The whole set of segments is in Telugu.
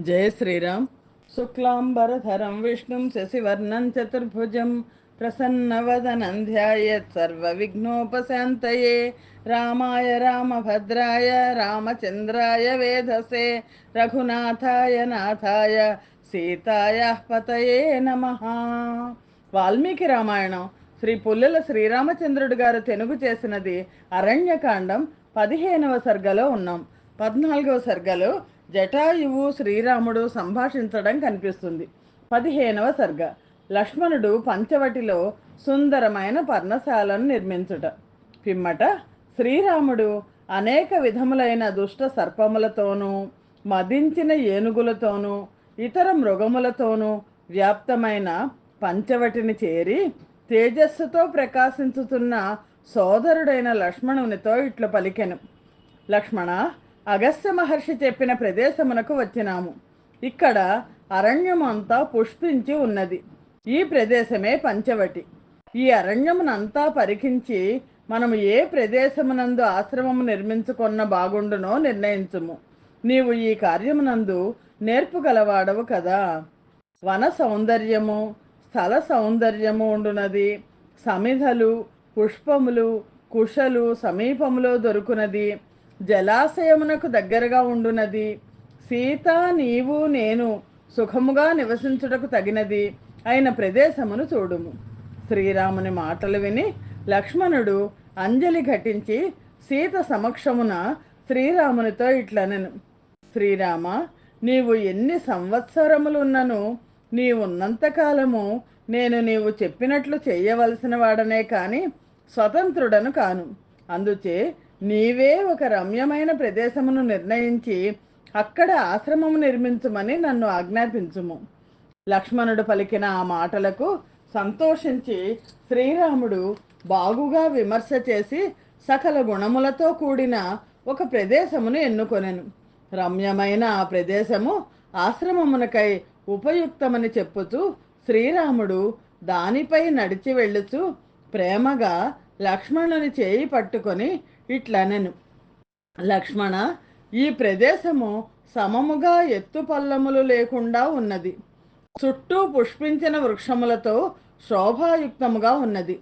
జయ శ్రీరామ్. శుక్లాంబరధరం విష్ణుం శశివర్ణం చతుర్భుజం ప్రసన్నవదనం ధ్యాయత్ సర్వవిఘ్నోపశాంతయే. రామాయ రామభద్రాయ రామచంద్రాయ వేధసే. రఘునాథాయ నాథాయ సీతాయ పతయే నమ. వాల్మీకి రామాయణం శ్రీ పుల్లెల శ్రీరామచంద్రుడు గారు తెనుగు చేసినది అరణ్యకాండం పదిహేనవ సర్గలో ఉన్నాం. పద్నాలుగవ సర్గలో జటాయువు శ్రీరాముడు సంభాషించడం కనిపిస్తుంది. పదిహేనవ సర్గ. లక్ష్మణుడు పంచవటిలో సుందరమైన పర్ణశాలను నిర్మించుట. పిమ్మట శ్రీరాముడు అనేక విధములైన దుష్ట సర్పములతోనూ మదించిన ఏనుగులతోనూ ఇతర మృగములతోనూ వ్యాప్తమైన పంచవటిని చేరి తేజస్సుతో ప్రకాశించుతున్న సోదరుడైన లక్ష్మణునితో ఇట్లు పలికెను. లక్ష్మణ అగస్త్య మహర్షి చెప్పిన ప్రదేశమునకు వచ్చినాము. ఇక్కడ అరణ్యమంతా పుష్పించి ఉన్నది. ఈ ప్రదేశమే పంచవటి. ఈ అరణ్యమునంతా పరికించి మనము ఏ ప్రదేశమునందు ఆశ్రమము నిర్మించుకున్న బాగుండునో నిర్ణయించుము. నీవు ఈ కార్యమునందు నేర్పు గలవాడవు కదా. వన సౌందర్యము స్థల సౌందర్యము ఉండునది. సమిధలు పుష్పములు కుశలు సమీపములో దొరుకునది. జలాశయమునకు దగ్గరగా ఉండునది. సీత నీవు నేను సుఖముగా నివసించుటకు తగినది అయిన ప్రదేశమును చూడుము. శ్రీరాముని మాటలు విని లక్ష్మణుడు అంజలి ఘటించి సీత సమక్షమున శ్రీరామునితో ఇట్లనెను. శ్రీరామ నీవు ఎన్ని సంవత్సరములున్నను? నీవున్నంతకాలము నేను నీవు చెప్పినట్లు చేయవలసిన వాడనే కాని స్వతంత్రుడను కాను. అందుచే నీవే ఒక రమ్యమైన ప్రదేశమును నిర్ణయించి అక్కడ ఆశ్రమము నిర్మించుమని నన్ను ఆజ్ఞాపించుము. లక్ష్మణుడు పలికిన ఆ మాటలకు సంతోషించి శ్రీరాముడు బాగుగా విమర్శ చేసి సకల గుణములతో కూడిన ఒక ప్రదేశమును ఎన్నుకొనెను. రమ్యమైన ఆ ప్రదేశము ఆశ్రమమునకై ఉపయుక్తమని చెప్పుతూ శ్రీరాముడు దానిపై నడిచి వెళ్ళుచు ప్రేమగా లక్ష్మణుని చేయి పట్టుకొని ఇట్లనెను. లక్ష్మణ ఈ ప్రదేశము సమముగా ఎత్తు పల్లములు లేకుండా ఉన్నది. చుట్టూ పుష్పించిన వృక్షములతో శోభాయుక్తముగా ఉన్నది.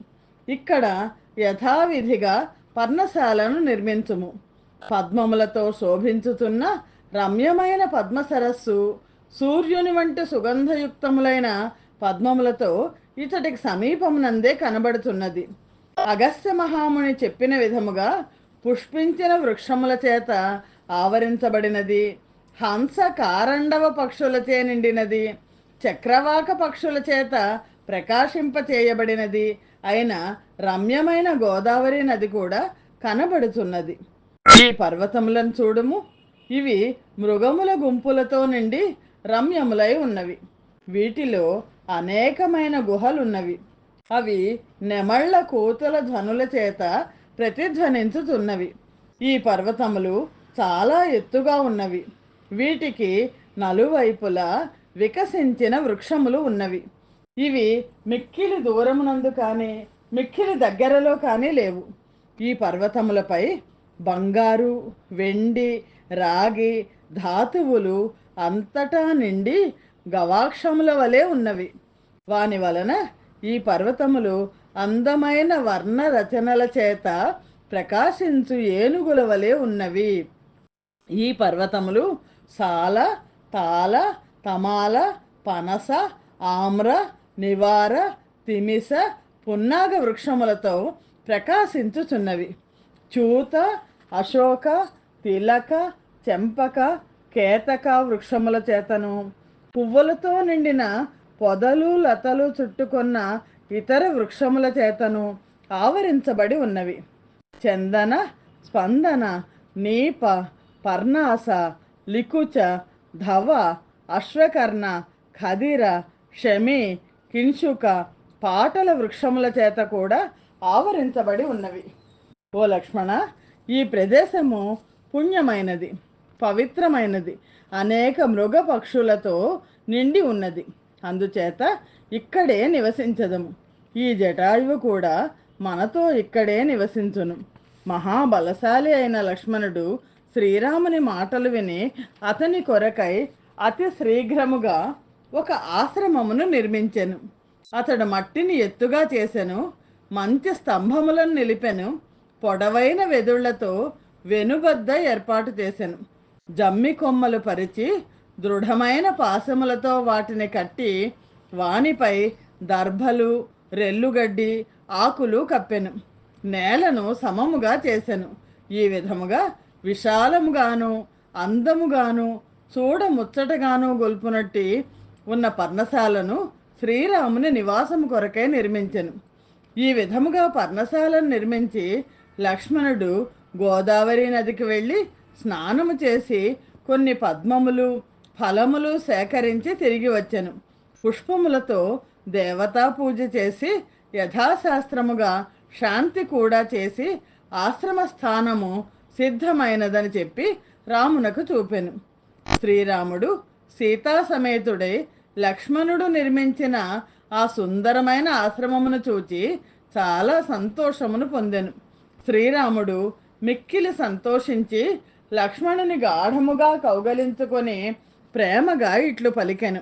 ఇక్కడ యథావిధిగా పర్ణశాలను నిర్మించుము. పద్మములతో శోభించుతున్న రమ్యమైన పద్మ సరస్సు సూర్యుని వంటి సుగంధయుక్తములైన పద్మములతో ఇతడికి సమీపమునందే కనబడుతున్నది. అగస్త్య మహాముని చెప్పిన విధముగా పుష్పించిన వృక్షముల చేత ఆవరించబడినది హంస కారండవ పక్షులచే నిండినది చక్రవాక పక్షుల చేత ప్రకాశింపచేయబడినది అయిన రమ్యమైన గోదావరి నది కూడా కనబడుతున్నది. ఈ పర్వతములను చూడము. ఇవి మృగముల గుంపులతో నిండి రమ్యములై ఉన్నవి. వీటిలో అనేకమైన గుహలున్నవి. అవి నెమళ్ళ కూతుల ధ్వనుల చేత ప్రతిధ్వనించుతున్నవి. ఈ పర్వతములు చాలా ఎత్తుగా ఉన్నవి. వీటికి నలువైపులా వికసించిన వృక్షములు ఉన్నవి. ఇవి మిక్కిలి దూరమునందు కానీ మిక్కిలి దగ్గరలో కానీ లేవు. ఈ పర్వతములపై బంగారు వెండి రాగి ధాతువులు అంతటా నిండి గవాక్షముల వలె ఉన్నవి. వాని వలన ఈ పర్వతములు అందమైన వర్ణ రచనల చేత ప్రకాశించు ఏనుగుల వలె ఉన్నవి. ఈ పర్వతములు సాల తాల తమాల పనస ఆమ్ర నివార తిమిస పున్నాగ వృక్షములతో ప్రకాశించుచున్నవి. చూత అశోక తిలక చెంపక కేతక వృక్షముల చేతను. పువ్వులతో నిండిన పొదలు లతలు చుట్టుకొన్న ఇతర వృక్షముల చేతను ఆవరించబడి ఉన్నవి. చందన స్పందన నీప పర్ణాస లికుచ ధవ అశ్వకర్ణ ఖదిర షమి కింశుక పాటల వృక్షముల చేత కూడా ఆవరించబడి ఉన్నవి. ఓ లక్ష్మణ ఈ ప్రదేశము పుణ్యమైనది పవిత్రమైనది అనేక మృగ పక్షులతో నిండి ఉన్నది. అందుచేత ఇక్కడే నివసించదము. ఈ జటాయువు కూడా మనతో ఇక్కడే నివసించును. మహాబలశాలి అయిన లక్ష్మణుడు శ్రీరాముని మాటలు విని అతని కొరకై అతి శీఘ్రముగా ఒక ఆశ్రమమును నిర్మించెను. అతడు మట్టిని ఎత్తుగా చేసెను మంచి స్తంభములను నిలిపెను పొడవైన వెదుళ్ళతో వెనుబద్ద ఏర్పాటు చేశాను జమ్మి కొమ్మలు పరిచి దృఢమైన పాశములతో వాటిని కట్టి వానిపై దర్భలు రెల్లుగడ్డి ఆకులు కప్పెను. నేలను సమముగా చేశాను ఈ విధముగా విశాలముగాను అందముగాను చూడముచ్చటగాను గొల్పునట్టి ఉన్న పర్ణశాలను శ్రీరాముని నివాసము కొరకే నిర్మించెను. ఈ విధముగా పర్ణశాలను నిర్మించి లక్ష్మణుడు గోదావరి నదికి వెళ్ళి స్నానము చేసి కొన్ని పద్మములు ఫలములు సేకరించి తిరిగి వచ్చెను. పుష్పములతో దేవతా పూజ చేసి యథాశాస్త్రముగా శాంతి కూడా చేసి ఆశ్రమ స్థానము సిద్ధమైనదని చెప్పి రామునకు చూపెను. శ్రీరాముడు సీతా సమేతుడై లక్ష్మణుడు నిర్మించిన ఆ సుందరమైన ఆశ్రమమును చూచి చాలా సంతోషమును పొందెను. శ్రీరాముడు మిక్కిలి సంతోషించి లక్ష్మణుని గాఢముగా కౌగలించుకొని ప్రేమగా ఇట్లు పలికెను.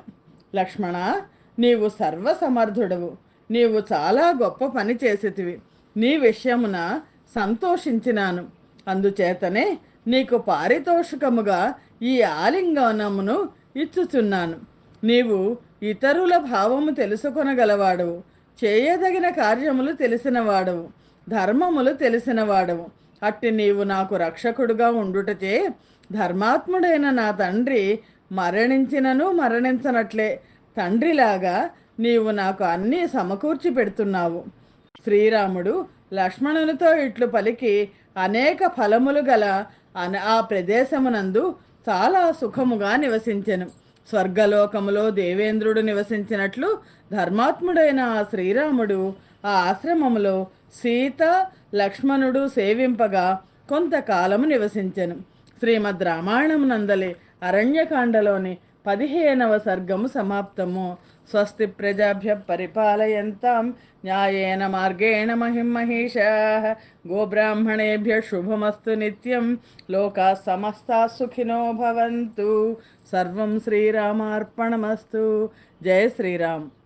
లక్ష్మణ నీవు సర్వసమర్థుడవు. నీవు చాలా గొప్ప పని చేసేటివి నీ విషయమున సంతోషించినాను. అందుచేతనే నీకు పారితోషికముగా ఈ ఆలింగనమును ఇచ్చుచున్నాను. నీవు ఇతరుల భావము తెలుసుకొనగలవాడవు చేయదగిన కార్యములు తెలిసినవాడవు ధర్మములు తెలిసినవాడవు అట్టి నీవు నాకు రక్షకుడుగా ఉండుటచే ధర్మాత్ముడైన నా తండ్రి మరణించినను మరణించనట్లే. తండ్రిలాగా నీవు నాకు అన్నీ సమకూర్చి పెడుతున్నావు. శ్రీరాముడు లక్ష్మణునితో ఇట్లు పలికి అనేక ఫలములు గల అన ఆ ప్రదేశమునందు చాలా సుఖముగా నివసించెను. స్వర్గలోకములో దేవేంద్రుడు నివసించినట్లు ధర్మాత్ముడైన ఆ శ్రీరాముడు ఆ ఆశ్రమములో సీత లక్ష్మణుడు సేవింపగా కొంతకాలము నివసించెను. శ్రీమద్ రామాయణం నందలి అరణ్యకాండలోని పదిహేనవ సర్గము సమాప్తము. స్వస్తి ప్రజాభ్య పరిపాలయంతాం. న్యాయేన మార్గేణ మహిం గోబ్రాహ్మణేభ్య శుభమస్తు నిత్యం. లోకా సమస్తా సుఖినో భవంతు. సర్వం శ్రీరామార్పణమస్తు. జయ శ్రీరామ్.